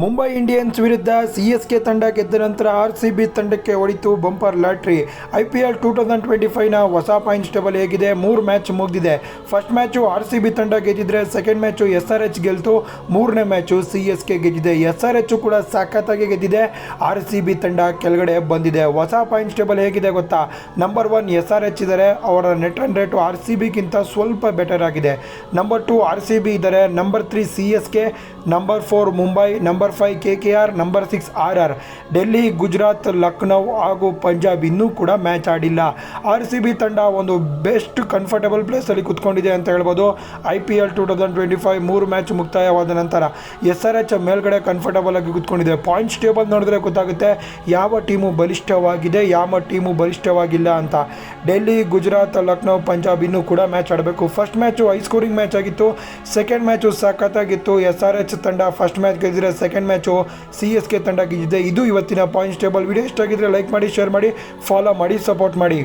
Mumbai Indians ವಿರುದ್ಧ C S K ತಂಡ ಗೆದ್ದ ನಂತರ ಆರ್ ಸಿ ಬಿ ತಂಡಕ್ಕೆ ಹೊಡಿತು bumper lottery I P L two thousand twenty ಫೈವ್ನ ಹೊಸ ಪಾಯಿಂಟ್ಸ್ ಟೇಬಲ್ ಹೇಗಿದೆ, ಮೂರು ಮ್ಯಾಚ್ ಮುಗಿದಿದೆ. First match R C B ತಂಡ ಗೆದ್ದಿದ್ರೆ, second match S R H ಗೆಲ್ತು, ಮೂರನೇ ಮ್ಯಾಚು ಸಿ ಎಸ್ ಕೆ ಗೆದ್ದಿದೆ. ಎಸ್ ಆರ್ ಎಚ್ ಕೂಡ ಸಖತ್ತಾಗಿ ಗೆದ್ದಿದೆ. ಆರ್ ಸಿ ಬಿ ತಂಡ ಕೆಳಗಡೆ ಬಂದಿದೆ. ಹೊಸ ಪಾಯಿಂಟ್ಸ್ ಟೇಬಲ್ ಹೇಗಿದೆ ಗೊತ್ತಾ? Number one S R H ಇದ್ದಾರೆ, ಅವರ net run rate R C ಬಿಗಿಂತ ಸ್ವಲ್ಪ ಬೆಟರ್ ಆಗಿದೆ. Number two R C B ಇದ್ದಾರೆ, number three C S K number four Mumbai, number five K K R, number six R R. Delhi, Gujarat, Lucknow ಹಾಗೂ ಪಂಜಾಬ್ ಇನ್ನೂ ಕೂಡ match ಆಡಿಲ್ಲ. R C B ತಂಡ ಒಂದು best comfortable ಪ್ಲೇಸಲ್ಲಿ ಕುತ್ಕೊಂಡಿದೆ ಅಂತ ಹೇಳ್ಬೋದು. I P L two thousand twenty five ಮೂರು ಮ್ಯಾಚ್ ಮುಕ್ತಾಯವಾದ ನಂತರ ಎಸ್ ಆರ್ ಎಚ್ ಮೇಲ್ಗಡೆ ಕಂಫರ್ಟಬಲ್ ಆಗಿ ಕುತ್ಕೊಂಡಿದೆ. ಪಾಯಿಂಟ್ಸ್ ಟೇಬಲ್ ನೋಡಿದ್ರೆ ಗೊತ್ತಾಗುತ್ತೆ ಯಾವ ಟೀಮು ಬಲಿಷ್ಠವಾಗಿದೆ, ಯಾವ ಟೀಮು ಬಲಿಷ್ಠವಾಗಿಲ್ಲ ಅಂತ. ಡೆಲ್ಲಿ, ಗುಜರಾತ್, ಲಕ್ನೋ, ಪಂಜಾಬ್ ಇನ್ನೂ ಕೂಡ ಮ್ಯಾಚ್ ಆಡಬೇಕು. First match high scoring match ಆಗಿತ್ತು. ಸೆಕೆಂಡ್ ಮ್ಯಾಚು ಸಖತ್ತಾಗಿತ್ತು. ಎಸ್ ಆರ್ ಎಚ್ ತಂಡ first match ಗೆದ್ದಿದ್ರೆ second match C S K ತಂಡ ಗೆದ್ದಿದೆ. ಇದು ಇವತ್ತಿನ ಪಾಯಿಂಟ್ಸ್ ಟೇಬಲ್ ವಿಡಿಯೋ ಇಷ್ಟ ಆಗಿದ್ರೆ ಲೈಕ್ ಮಾಡಿ ಶೇರ್ ಮಾಡಿ ಫಾಲೋ ಮಾಡಿ ಸಪೋರ್ಟ್ ಮಾಡಿ.